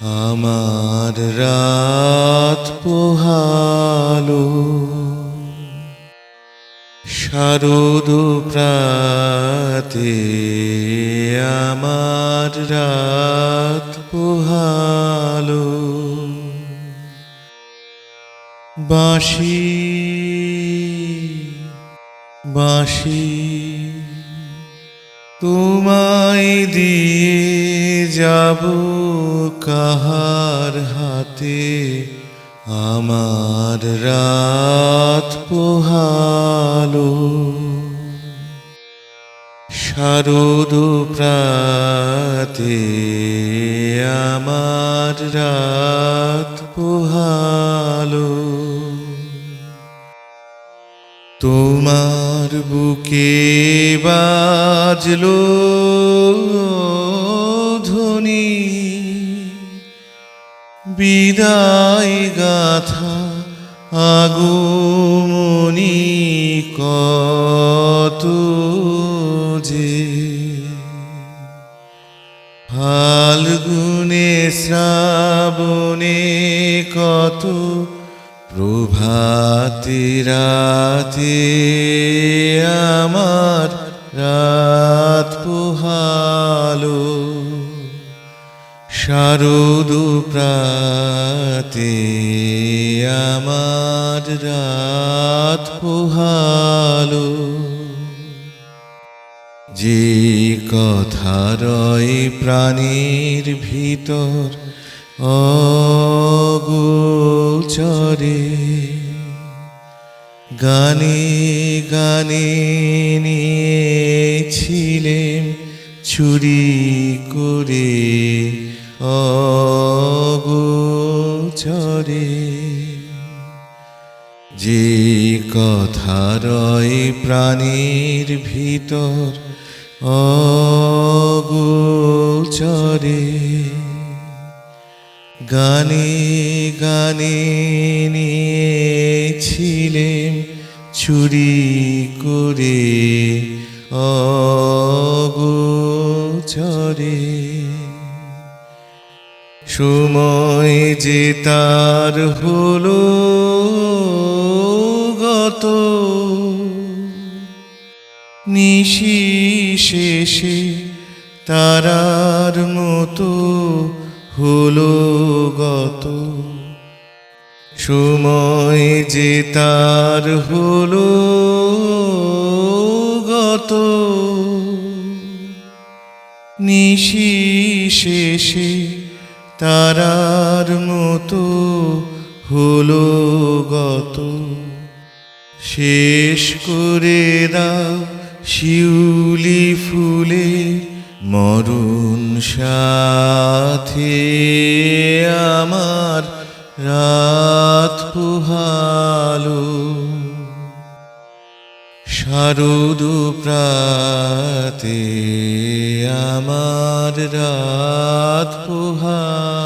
আমার রাত পোহালো। শারদ প্রাতে আমার রাত পোহালো। বাঁশি বাঁশি তোমায় দিয়ে যাব কাহার হাতে? আমার রাত পোহালো। শারদ প্রাতে আমার রাত পোহালো। তোমার বুকে বাজলো ধ্বনি বিদায় গাথা আগমনি কত যে। ফাল্গুনে শ্রাবণে কত প্রভাতে রাতে আমার রাত পোহালো। শারদ প্রাতে আমার রাত পোহালো। যে কথা রয় প্রাণীর ভিতর অগোচরে, গানে গানে নিয়েছিলেন চুরি করে কথা রয় প্রাণীর ভিতর অগোচরে। গানে গানে নিয়েছিলেন চুরি করে অগোচরে। সময় যে তার হলো গত নিশি শেষে তারার মতো হলো গত। সময় যে তার হলো গত। নিশি শেষে তারার মতো হলো গত। শেষ করে দাও শিউলি ফুলে মরুণ সাথে আমার রাত পোহালো। শারদ প্রাতে আমার রাত পোহালো।